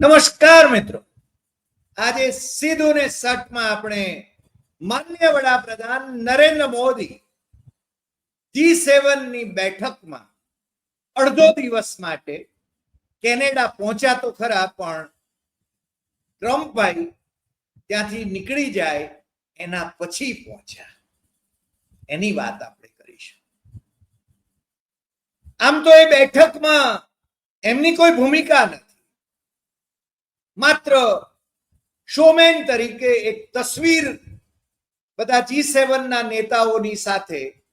નમસ્કાર મિત્રો. આજે સીધું ને સટમાં આપણે માન્ય વડાપ્રધાન નરેન્દ્ર મોદી જી સેવનની બેઠકમાં અડધો દિવસ માટે કેનેડા પહોંચ્યા તો ખરા, પણ ટ્રમ્પભાઈ ત્યાંથી નીકળી જાય, એના પછી પહોંચ્યા. એની વાત આપણે કરીશું. આમ તો એ બેઠકમાં એમની કોઈ ભૂમિકા નથી. માત્ર શોમેન તરીકે એક તસવીર બધા જી સેવન ના નેતાઓની સાથે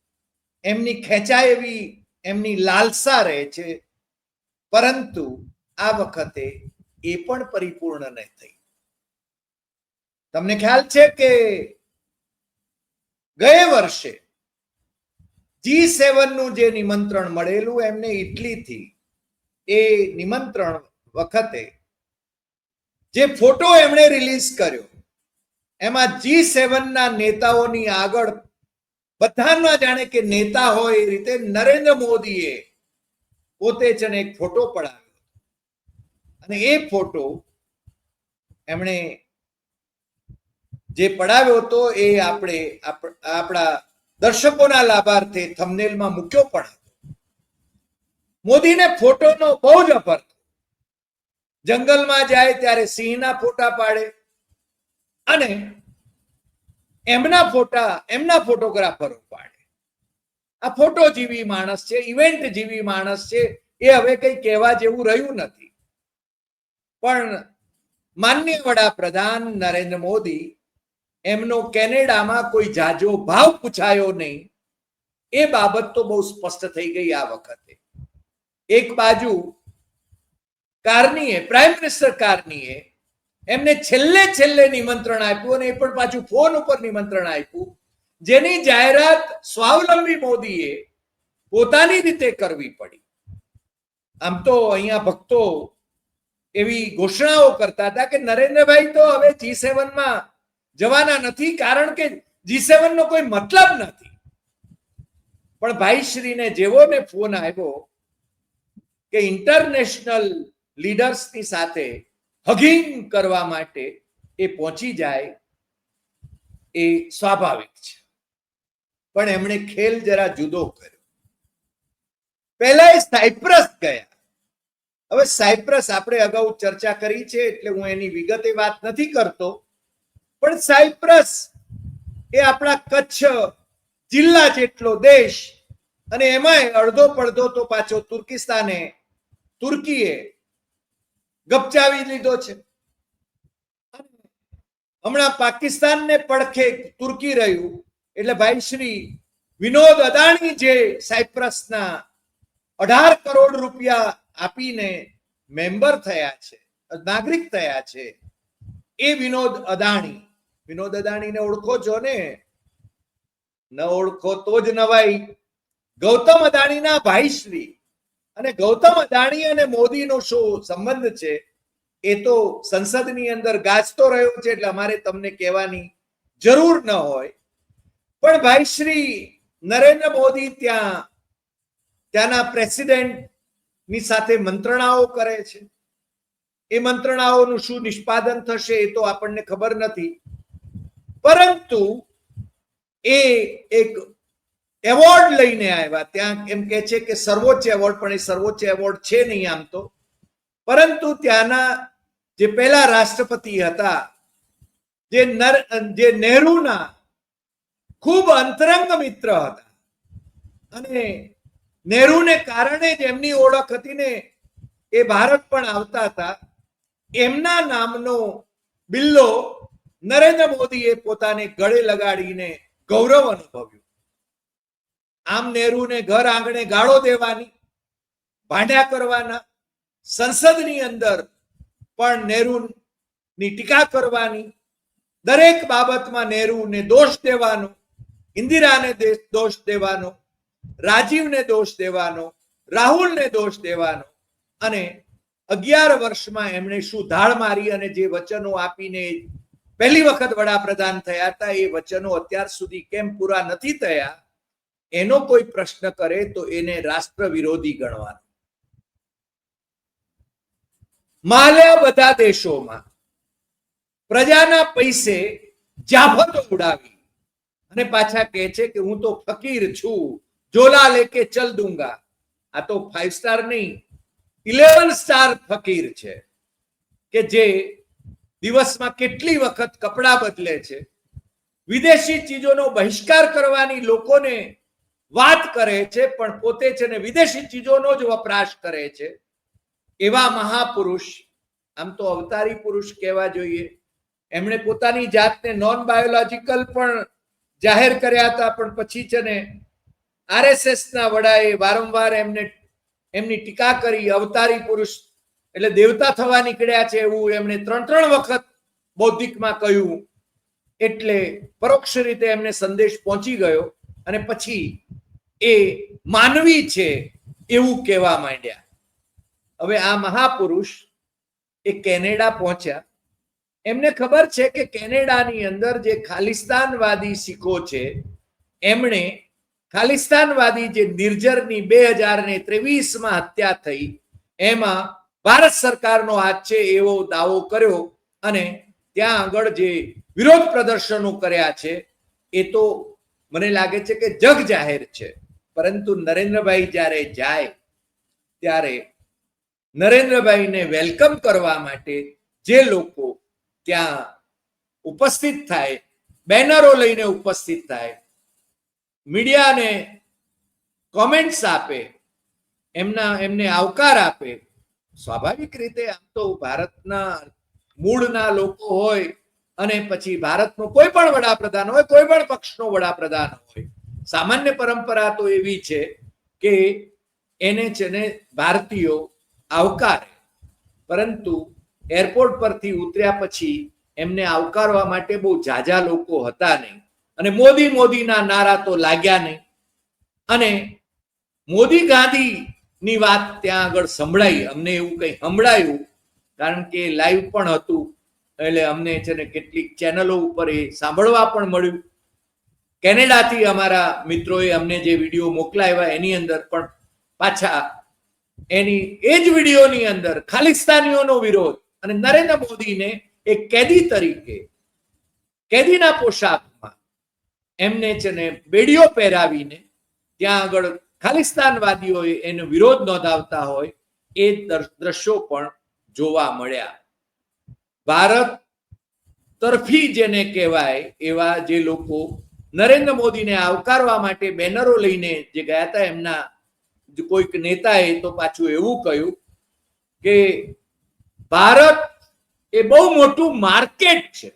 એમની ખેંચાય એવી, એમની લાલસા રહે છે. પરંતુ આ વખતે એ પણ પરિપૂર્ણ નહીં થઈ. તમને ખ્યાલ છે કે ગયે વર્ષે જી સેવનનું જે નિમંત્રણ મળેલું એમને ઇટલીથી એ નિમંત્રણ વખતે જે ફોટો એમણે રિલીઝ કર્યો, એમાં જી સેવન ના નેતાઓની આગળ બધાના જાણે કે નેતા હોય એ રીતે નરેન્દ્ર મોદીએ પોતે જ એક ફોટો પડાવ્યો અને એ ફોટો એમણે જે પડાવ્યો હતો એ આપણે આપણા દર્શકોના લાભાર્થે થમનેલમાં મૂક્યો પણ હતો. મોદીને ફોટોનો બહુ જ અપર જંગલમાં જાય ત્યારે સિંહના ફોટા પાડે. અને એમના ફોટા, એમના ફોટોગ્રાફરો પાડે. આ ફોટો જેવી માણસ છે ઇવેન્ટ જેવી માણસ છે, એ હવે કઈ કહેવા જેવું રહ્યું નથી. પણ માન્ય વડાપ્રધાન નરેન્દ્ર મોદી એમનો કેનેડામાં કોઈ જાજો ભાવ પૂછાયો નહીં. એ બાબત તો બહુ સ્પષ્ટ થઈ ગઈ આ વખતે. એક બાજુ કારનીએ પ્રાઇમ મિનિસ્ટર કારનીએ એમને છેલ્લે છેલ્લે નિમંત્રણ આપ્યું અને એ પણ પાછું ફોન ઉપર નિમંત્રણ આપ્યું. જેની જાહેરાત સ્વાવલંબી મોદીએ પોતાની રીતે કરવી પડી. આમ તો અહીંયા ભક્તો એવી ઘોષણાઓ કરતા હતા કે નરેન્દ્રભાઈ તો હવે જી સેવનમાં જવાના નથી, કારણ કે જી સેવન નો કોઈ મતલબ નથી. પણ ભાઈ શ્રીને જેવો ને ફોન આવ્યો કે ઇન્ટરનેશનલ લીડર્સની સાથે હગિંગ કરવા માટે એ પહોંચી જાય એ સ્વાભાવિક છે. પણ એમણે ખેલ જરા જુદો કર્યો. પહેલા એ સાયપ્રસ ગયા. હવે સાયપ્રસ આપણે અગાઉ ચર્ચા કરી છે એટલે હું એની વિગતે વાત નથી કરતો. પણ સાયપ્રસ એ આપણા કચ્છ જિલ્લા જેટલો દેશ અને એમાંય અડધો પડધો તો પાછો તુર્કિસ્તાને, તુર્કીએ ગપચાવી લીધો છે. હમણાં પાકિસ્તાનને પડખે તુર્કી રહ્યું. એટલે ભાઈ શ્રી વિનોદ અદાણી જે સાયપ્રસના અઢાર કરોડ રૂપિયા આપીને મેમ્બર થયા છે, નાગરિક થયા છે, એ વિનોદ અદાણી. વિનોદ અદાણીને ઓળખો છો ને? ન ઓળખો તો જ નવાઈ. ગૌતમ અદાણીના ભાઈશ્રી અને ગૌતમ અદાણી અને મોદીનો શું સંબંધ છે? એ તો સંસદની અંદર ગાજતો રહ્યો છે એટલે અમારે તમને કહેવાની જરૂર ન હોય. પણ ભાઈ શ્રી નરેન્દ્ર મોદી ત્યાં, ત્યાંના પ્રેસિડેન્ટની સાથે મંત્રણાઓ કરે છે. એ મંત્રણાઓનું શું નિષ્પાદન થશે એ તો આપણને ખબર નથી. પરંતુ એ એક એવોર્ડ લઈને આવ્યા. ત્યાં એમ કે છે કે સર્વોચ્ચ એવોર્ડ, પણ એ સર્વોચ્ચ એવોર્ડ છે નહીં આમ તો. પરંતુ ત્યાંના જે પહેલા રાષ્ટ્રપતિ હતા, જે નર, જે નહેરુના ખૂબ અંતરંગ મિત્ર હતા. અને નહેરુને કારણે જ એમની ઓળખ હતી ને એ ભારત પણ આવતા હતા. એમના નામનો બિલ્લો નરેન્દ્ર મોદીએ પોતાને ગળે લગાડીને ગૌરવ અનુભવ્યું. આમ નહેરુને ઘર આંગણે ગાળો દેવાની, ભાંડ્યા કરવાના, સંસદની અંદર પણ નહેરુની ટીકા કરવાની, દરેક બાબતમાં નહેરુને દોષ દેવાનો, ઇન્દિરાને દોષ દેવાનો, રાજીવને દોષ દેવાનો, રાહુલને દોષ દેવાનો અને અગિયાર વર્ષમાં એમણે શું ધાળ મારી અને જે વચનો આપીને પહેલી વખત વડાપ્રધાન થયા હતા, એ વચનો અત્યાર સુધી કેમ પૂરા નથી થયા? એનો કોઈ પ્રશ્ન કરે તો એને રાષ્ટ્ર વિરોધી ગણવાનો. માલ્યા બધા દેશોમાં પ્રજાના પૈસે જાફતો ઉડાવી અને પાછા કહે છે કે હું તો ફકીર છું, જોલા લેકે ચલ દુંગા. આ તો ફાઈવ સ્ટાર નહીં ઇલેવન સ્ટાર ફકીર છે કે જે દિવસમાં કેટલી વખત કપડા બદલે છે. વિદેશી ચીજોનો બહિષ્કાર કરવાની લોકોને વાત કરે છે, પણ પોતે છે ને વિદેશી ચીજોનો જ વપરાશ કરે છે. એવા મહાપુરુષ, આમ તો અવતારી પુરુષ કહેવા જોઈએ. એમણે પોતાની જાતને નોન બાયોલોજીકલ પણ જાહેર કર્યા હતા, પણ પછી છે ને આરએસએસ ના વડાએ વારંવાર એમને, એમની ટીકા કરી, અવતારી પુરુષ એટલે દેવતા થવા નીકળ્યા છે એવું એમણે ત્રણ ત્રણ વખત બૌદ્ધિકમાં કહ્યું. એટલે પરોક્ષ રીતે એમને સંદેશ પહોંચી ગયો. અને પછી એ માનવી છે એવું કહેવા માંડ્યા. હવે આ મહાપુરુષ એ કેનેડા પહોંચ્યા. એમને ખબર છે કે કેનેડાની અંદર જે ખાલિસ્તાનવાદી શીખો છે, એમણે ખાલિસ્તાનવાદી જે નિર્જરની બે હજાર ને ત્રેવીસમાં હત્યા થઈ, એમાં ભારત સરકારનો હાથ છે એવો દાવો કર્યો અને ત્યાં આગળ જે વિરોધ પ્રદર્શનો કર્યા છે, એ તો મને લાગે છે કે જગ જાહેર છે. પરંતુ નરેન્દ્રભાઈ જ્યારે જાય, ત્યારે નરેન્દ્રભાઈને વેલકમ કરવા માટે જે લોકો ત્યાં ઉપસ્થિત થાય, બેનરો લઈને ઉપસ્થિત થાય, મીડિયાને કોમેન્ટ્સ આપે, એમના, એમને આવકાર આપે, સ્વાભાવિક રીતે આમ તો ભારતના મૂળના લોકો હોય અને પછી ભારતનો કોઈ પણ વડાપ્રધાન હોય, કોઈ પણ પક્ષનો વડાપ્રધાન હોય, સામાન્ય પરંપરા તો એવી છે કે એને છે ને ભારતીયો આવકારે. પરંતુ એરપોર્ટ પરથી ઉતર્યા પછી એમને આવકારવા માટે બહુ જાજા લોકો હતા નહીં. અને મોદી મોદીના નારા તો લાગ્યા નહીં. અને મોદી ગાંધી ની વાત ત્યાં આગળ સંભળાઈ. અમને એવું કંઈ સંભળાયું, કારણ કે લાઈવ પણ હતું. એટલે અમને છે ને કેટલીક ચેનલો ઉપર એ સાંભળવા પણ મળ્યું. કેનેડાથી અમારા મિત્રોએ અમને જે વીડિયો મોકલાવ્યા એની અંદર પણ પાછા એની એ જ વિડીયોની અંદર ખાલિસ્તાનીઓનો વિરોધ અને નરેન્દ્ર મોદીને એક કેદી તરીકે, કેદીના પોશાકમાં એમને છે ને બેડીઓ પહેરાવીને ત્યાં આગળ ખાલિસ્તાનવાદીઓએ એનો વિરોધ નોંધાવતા હોય એ દ્રશ્યો પણ જોવા મળ્યા. ભારત તરફી જેને કહેવાય એવા જે લોકો નરેન્દ્ર મોદીને આવકારવા માટે બેનરો લઈને જે ગયા હતા, એમના કોઈક નેતાએ તો પાછું એવું કહ્યું કે ભારત એ બહુ મોટું માર્કેટ છે.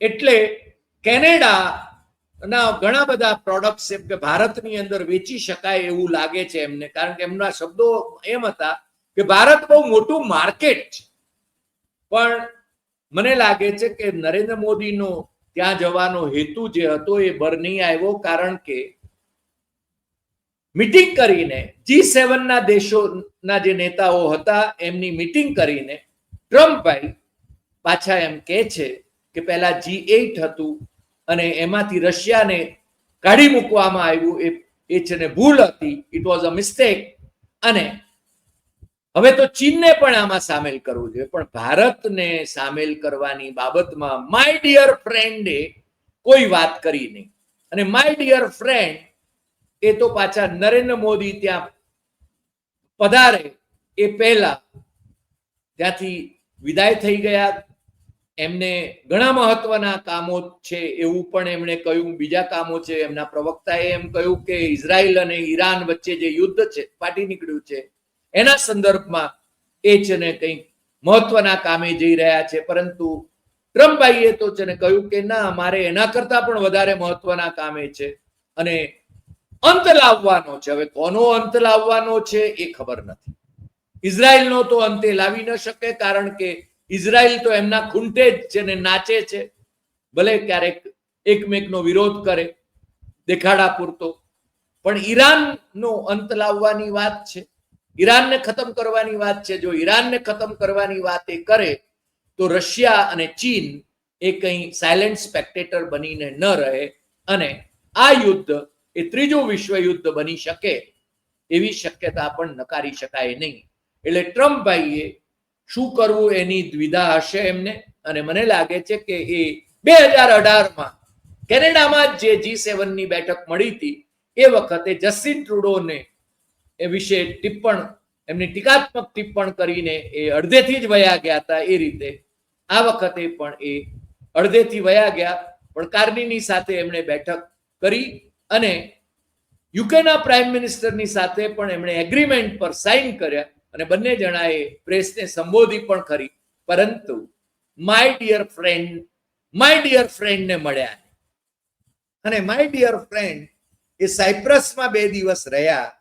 એટલે કેનેડા ના ઘણા બધા પ્રોડક્ટ્સ એમ કે ભારતની અંદર વેચી શકાય એવું લાગે છે એમને. કારણ કે એમના શબ્દો એમ હતા કે ભારત બહુ મોટું માર્કેટ છે. પણ મને લાગે છે કે નરેન્દ્ર મોદીનો ત્યાં જવાનો હેતુ જે હતો એ બર નહીં આવ્યો, કારણ કે મિટિંગ કરીને જી સેવનના દેશોના જે નેતાઓ હતા, એમની મીટિંગ કરીને ટ્રમ્પભાઈ પાછા એમ કહે છે કે પહેલા જી એઇટ હતું અને એમાંથી રશિયાને કાઢી મૂકવામાં આવ્યું એ એ છે ને ભૂલ હતી. ઇટ વોઝ અ મિસ્ટેક અને હવે તો ચીનને પણ આમાં સામેલ કરવું જોઈએ. પણ ભારતને સામેલ કરવાની બાબતમાં માય ડિયર ફ્રેન્ડે કોઈ વાત કરી નહીં. અને માય ડિયર ફ્રેન્ડ એ તો પાછા નરેન્દ્ર મોદી ત્યાં પધારે એ પહેલા ત્યાંથી વિદાય થઈ ગયા. એમને ઘણા મહત્વના કામો છે એવું પણ એમણે કહ્યું. બીજા કામો છે એમના પ્રવક્તાએ એમ કહ્યું કે ઇઝરાયલ અને ઈરાન વચ્ચે જે યુદ્ધ છે, ફાટી નીકળ્યું છે એના સંદર્ભમાં એ છે ને કંઈક મહત્વના કામે જઈ રહ્યા છે. પરંતુ ટ્રમ્પભાઈએ તો છે ને કહ્યું કે ના, મારે એના કરતા પણ વધારે મહત્વના કામે છે અને અંત લાવવાનો છે. હવે કોનો અંત લાવવાનો છે એ ખબર નથી. ઇઝરાયલનો તો અંતે લાવી ન શકે કારણ કે ઇઝરાયલ તો એમના ખૂંટે જ છે ને નાચે છે. ભલે ક્યારેક એકમેકનો વિરોધ કરે, દેખાડા પૂરતો. પણ ઈરાનનો અંત લાવવાની વાત છે. ઈરાનને ખતમ કરવાની વાત છે. જો ઈરાનને ખતમ કરવાની વાત એ કરે, તો રશિયા અને ચીન એ કંઈ સાયલેન્ટ સ્પેક્ટેટર બનીને ન રહે અને આ યુદ્ધ એ ત્રીજું વિશ્વ યુદ્ધ બની શકે એવી શક્યતા પણ નકારી શકાય નહીં. એટલે ટ્રમ્પભાઈએ શું કરવું એની દ્વિધા હશે એમને? અને મને લાગે છે કે એ બે હજાર અઢારમાં કેનેડામાં જે જી સેવનની બેઠક મળી હતી, એ વખતે જસ્ટિન ટ્રુડોને એ વિશે ટિપ્પણ, એમની ટીકાત્મક ટિપ્પણ કરીને એ અડધેથી જ વયા ગયા હતા એ રીતે. આ વખતે પણ એ અડધેથી વયા ગયા, પણ કાર્નીની સાથે એમણે બેઠક કરી અને યુકેના પ્રાઇમ મિનિસ્ટરની સાથે પણ એમણે એગ્રીમેન્ટ પર સાઇન કર્યા અને બંને જણાએ પ્રેસને સંબોધી પણ કરી. પરંતુ my dear friend, my dear ફ્રેન્ડને મળ્યા અને માય ડિયર ફ્રેન્ડ એ સાયપ્રસમાં બે દિવસ રહ્યા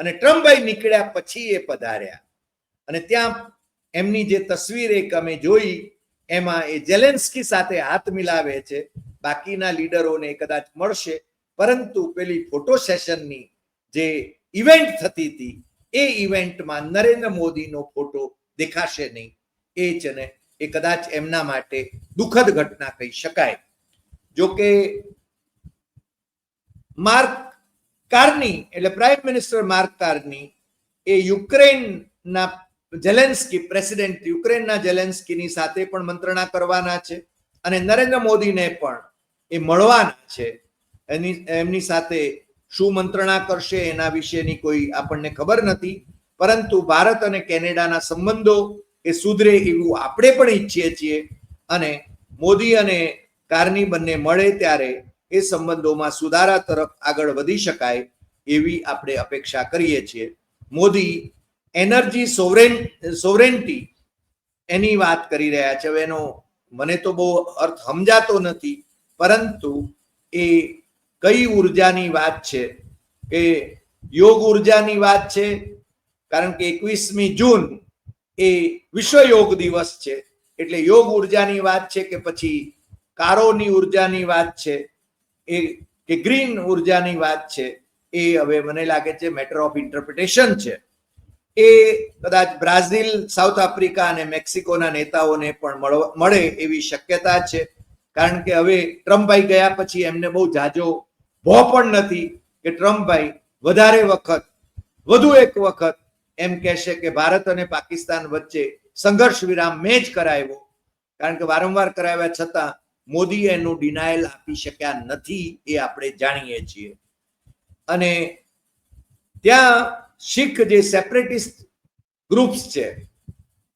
અને ટ્રમ્પભાઈ નીકળ્યા પછી એ પધાર્યા. અને ત્યાં એમની જે તસવીર એક અમે જોઈ, એમાં એ જેલેન્સ્કી સાથે હાથ મિલાવે છે. બાકીના લીડરોને કદાચ મળશે. પરંતુ પેલી ફોટો સેશનની જે ઇવેન્ટ થતી હતી, એ ઇવેન્ટમાં નરેન્દ્ર મોદીનો ફોટો દેખાશે નહીં. એ છે ને એ કદાચ એમના માટે દુઃખદ ઘટના કહી શકાય. જો કે માર્ક કાર્ની એટલે પ્રાઇમ મિનિસ્ટર માર્ક કાર્ની એ યુક્રેનના જેલેન્સ્કી પ્રેસિડેન્ટ યુક્રેનના જેલેન્સ્કીની સાથે પણ મંત્રણા કરવાના છે અને નરેન્દ્ર મોદીને પણ એ મળવાના છે. એની, એમની સાથે શું મંત્રણા કરશે એના વિશેની કોઈ આપણને ખબર નથી, પરંતુ ભારત અને કેનેડાના સંબંધો એ સુધરે એવું આપણે પણ ઈચ્છીએ છીએ અને મોદી અને કારની બંને મળે ત્યારે એ સંબંધોમાં સુધારા તરફ આગળ વધી શકાય એવી આપણે અપેક્ષા કરીએ છીએ. મોદી એનર્જી સોવરેન, સોવરેન્ટી એની વાત કરી રહ્યા છે. હવે એનો મને તો બહુ અર્થ સમજાતો નથી, પરંતુ એ કઈ ઉર્જાની વાત છે? કે યોગ ઉર્જાની વાત છે? કારણ કે એકવીસમી જૂન એ વિશ્વ યોગ દિવસ છે. એટલે યોગ ઉર્જાની વાત છે કે પછી કારોની ઉર્જાની વાત છે? એ કે ગ્રીન ઉર્જાની વાત છે, એ હવે મને લાગે છે મેટર ઓફ ઇન્ટરપ્રિટેશન છે. એ કદાચ બ્રાઝિલ, સાઉથ આફ્રિકા અને મેક્સિકોના નેતાઓને પણ મળે એવી શક્યતા છે. કારણ કે હવે ટ્રમ્પભાઈ ગયા પછી એમને બહુ જાજો ભો પણ નથી કે ટ્રમ્પભાઈ વધારે વખત, વધુ એક વખત એમ કહેશે કે ભારત અને પાકિસ્તાન વચ્ચે સંઘર્ષ વિરામ મેં જ કરાવ્યો. કારણ કે વારંવાર કરાવ્યા છતાં મોદી એનું ડિનાયલ આપી શક્યા નથી એ આપણે જાણીએ છીએ. અને ત્યાં શીખ જે સેપરેટિસ્ટ ગ્રુપ્સ છે,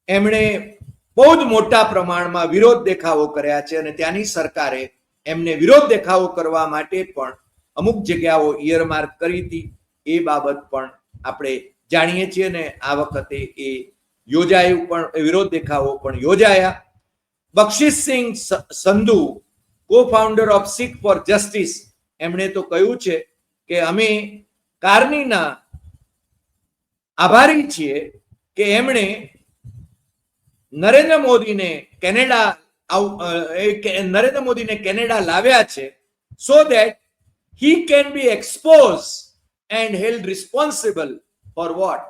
એમણે બહુ જ મોટા પ્રમાણમાં વિરોધ દેખાવો કર્યા છે અને ત્યાંની સરકારે એમને વિરોધ દેખાવો કરવા માટે પણ અમુક જગ્યાઓ ઇયરમાર્ક કરી હતી. એ બાબત પણ આપણે જાણીએ છીએ ને આ વખતે એ યોજાયું પણ વિરોધ દેખાવો પણ યોજાયા. બક્ષિસસિંહ સ- Sandhu co founder of Sikh for justice એમણે તો કહ્યું છે કે અમે કાર્નીના આભારી છીએ કે એમણે નરેન્દ્ર મોદીને કેનેડા નરેન્દ્ર મોદીને કેનેડા લાવ્યા છે so that he can be expose and held responsible for what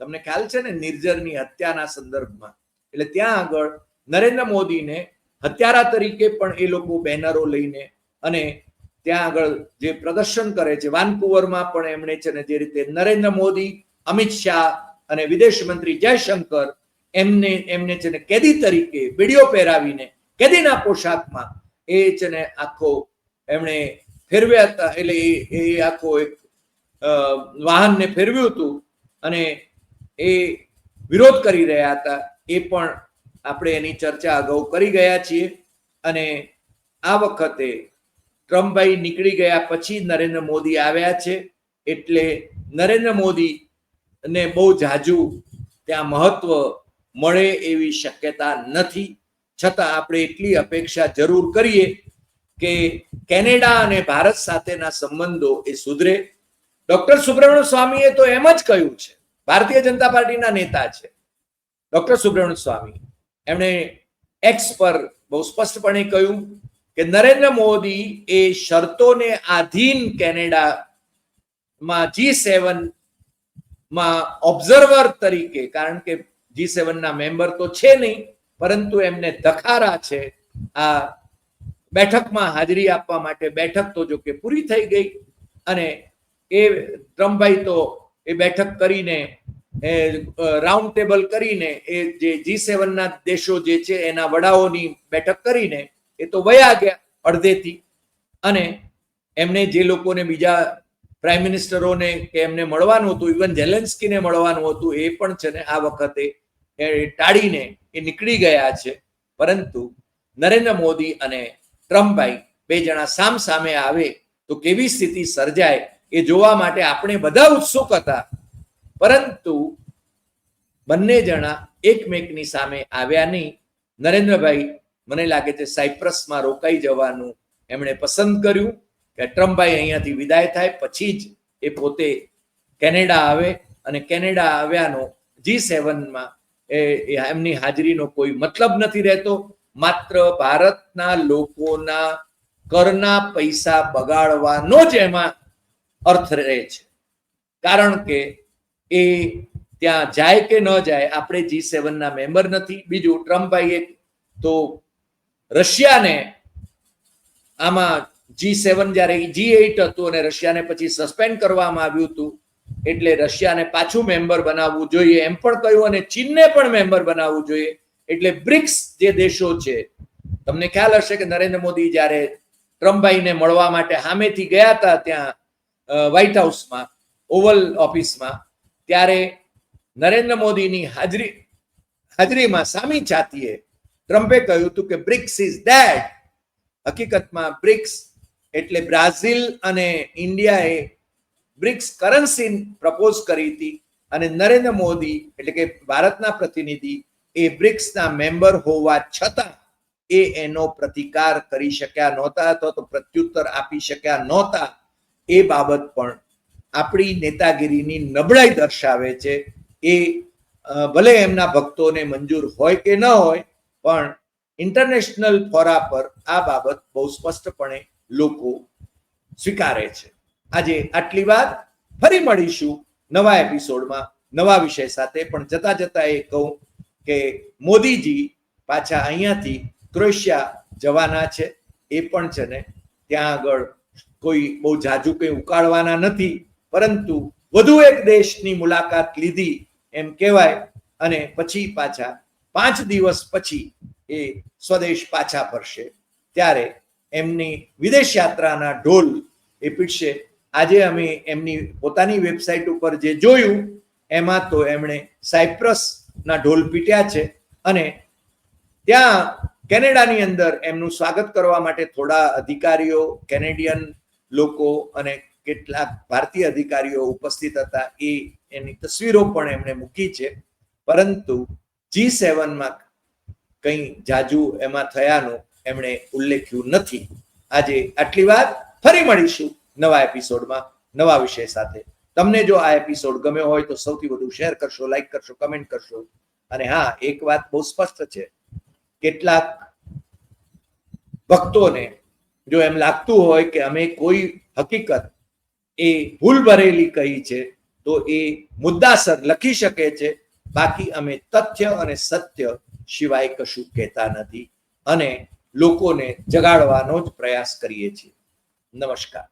તમને ખ્યાલ છે ને નિર્જરની હત્યાના સંદર્ભમાં? એટલે ત્યાં આગળ નરેન્દ્ર મોદીને હત્યારા તરીકે પણ એ લોકો બેનરો લઈને અને ત્યાં આગળ જે પ્રદર્શન કરે છે, વાનકુવરમાં પણ એમણે છે ને જે રીતે નરેન્દ્ર મોદી, અમિત શાહ અને વિદેશ મંત્રી જયશંકર એમને એમને છે ને કેદી તરીકે વીડિયો પહેરાવીને કેદીના પોશાકમાં એ છે ને આખો એમણે ફેરવ્યા હતા, એટલે એ- આખો એક વાહનને ફેરવ્યું હતું અને એ વિરોધ કરી રહ્યા હતા, એ પણ આપણે એની ચર્ચા અગાઉ કરી ગયા છીએ અને આ વખતે ટ્રમ્પભાઈ નીકળી ગયા પછી નરેન્દ્ર મોદી આવ્યા છે. એટલે નરેન્દ્ર મોદી ને બહુ જાજુ ત્યાં મહત્વ મળે એવી શક્યતા નથી. છતાં આપણે એટલી અપેક્ષા જરૂર કરીએ કે કેનેડા અને ભારત સાથેના સંબંધો એ સુધરે. ડોક્ટર સુબ્રમણ્ય સ્વામીએ તો એમ જ કહ્યું છે, ભારતીય જનતા પાર્ટીના નેતા છે. ડોક્ટર સુબ્રમણ્ય સ્વામી એમણે એક્સ પર બહુ સ્પષ્ટપણે કહ્યું કે નરેન્દ્ર મોદી એ શરતોને આધીન કેનેડામાં જી સેવનમાં ઓબ્ઝર્વર તરીકે, કારણ કે જી સેવન ના મેમ્બર તો છે નહીં, પરંતુ એમને દખારા છે આ બેઠકમાં હાજરી આપવા માટે. બેઠક તો જો કે પૂરી થઈ ગઈ અને એ ટ્રમ્પભાઈ તો એ બેઠક કરીને એ રાઉન્ડ ટેબલ કરીને એ જે જી સેવનના દેશો જે છે એના વડાઓની બેઠક કરીને એ તો વયા ગયા અડધેથી. અને એમને જે લોકોને બીજા પ્રાઇમ મિનિસ્ટરોને કે એમને મળવાનું હતું ઇવન ઝેલેન્સ્કીને મળવાનું હતું, એ પણ છે ને આ વખતે એ ટાળીને એ નીકળી ગયા છે. પરંતુ નરેન્દ્ર મોદી અને ટ્રમ્પભાઈ બે જણા સામ સામે આવે તો કેવી સ્થિતિ સર્જાય એ જોવા માટે આપણે બધા ઉત્સુક હતા. પરંતુ બંને જણા એકમેકની સામે આવ્યા નહીં. નરેન્દ્રભાઈ મને લાગે છે સાયપ્રસમાં રોકાઈ જવાનું એમણે પસંદ કર્યું કે ટ્રમ્પભાઈ અહીંયાથી વિદાય થાય, પછી જ એ પોતે કેનેડા આવે અને કેનેડા આવ્યાનો જી સેવનમાં એ એમની હાજરીનો કોઈ મતલબ નથી રહેતો. માત્ર ભારતના લોકોના કરના પૈસા બગાડવાનો જ એમાં અર્થ રહે છે. કારણ કે એ ત્યાં જાય કે ન જાય, આપણે જી સેવનના મેમ્બર નથી. બીજું ટ્રમ્પભાઈ તો રશિયાને આમાં જી સેવન જ્યારે જી એઇટ હતું અને રશિયાને પછી સસ્પેન્ડ કરવામાં આવ્યું હતું, એટલે રશિયાને પાછું મેમ્બર બનાવવું જોઈએ. એમ પણ કહ્યું અને ચીનને પણ મેમ્બર બનાવવું જોઈએ. એટલે બ્રિક્સ જે દેશો છે, તમને ખ્યાલ હશે કે નરેન્દ્ર મોદી જ્યારે ટ્રમ્પભાઈને મળવા માટે સામેથી ગયા હતા ત્યાં વ્હાઇટ હાઉસમાં ઓવલ ઓફિસમાં ત્યારે નરેન્દ્ર મોદીની હાજરી, હાજરીમાં સામી છાતીએ ટ્રમ્પે કહ્યું હતું કે બ્રિક્સ ઇઝ ડેડ. હકીકતમાં બ્રિક્સ એટલે બ્રાઝિલ અને ઇન્ડિયાએ બ્રિક્સ કરન્સી પ્રપોઝ કરી હતી અને નરેન્દ્ર મોદી એટલે કે ભારતના પ્રતિનિધિ એ બ્રિક્સના મેમ્બર હોવા છતાં એ એનો પ્રતિકાર કરી શક્યા નહોતા અથવા તો પ્રત્યુત્તર આપી શક્યા નહોતા એ બાબત પણ આપણી નેતાગીરીની નબળાઈ દર્શાવે છે, એ ભલે એમના ભક્તોને મંજૂર હોય કે ન હોય, પણ ઇન્ટરનેશનલ ફોરા પર આ બાબત બહુ સ્પષ્ટપણે લોકો સ્વીકારે છે. આજે આટલી વાત, ફરી મળીશું નવા એપિસોડમાં, નવા વિષય સાથે. પણ જતા જતા એ કહું કે મોદીજી પાછા અહીંયાથી ક્રોએશિયા જવાના છે. એ પણ છે ને, ત્યાં આગળ કોઈ બહુ જાજુ કંઈ ઉકાળવાના નથી. પરંતુ વધુ એક દેશની મુલાકાત લીધી એમ કહેવાય અને પછી પાછા પાંચ દિવસ પછી એ સ્વદેશ પાછા ફરશે. ત્યારે એમની વિદેશ યાત્રાના ઢોલ એ પીટશે આજે અમે એમની પોતાની વેબસાઇટ ઉપર જે જોયું, એમાં તો એમણે સાયપ્રસના ઢોલ પીટ્યા છે અને ત્યાં કેનેડાની અંદર એમનું સ્વાગત કરવા માટે થોડા અધિકારીઓ, કેનેડિયન લોકો અને કેટલાક ભારતીય અધિકારીઓ ઉપસ્થિત હતા એ એની તસવીરો પણ એમણે મૂકી છે. પરંતુ જી સેવનમાં કંઈ જાજુ એમાં થયાનું એમણે ઉલ્લેખ્યું નથી. આજે આટલી વાત, ફરી મળીશું નવા એપિસોડમાં નવા વિષય સાથે. તમને જો આ એપિસોડ ગમ્યો હોય તો સૌથી વધુ શેર કરશો, લાઈક કરશો, કમેન્ટ કરશો. અને હા, એક વાત બહુ સ્પષ્ટ છે. કેટલાક ભક્તોને જો એમ લાગતું હોય કે અમે કોઈ હકીકત એ ભૂલ ભરેલી કહી છે, તો એ મુદ્દાસર લખી શકે છે, બાકી અમે તથ્ય અને સત્ય સિવાય કશું કહેતા નથી અને લોકોને જગાડવાનો જ પ્રયાસ કરીએ છીએ. નમસ્કાર.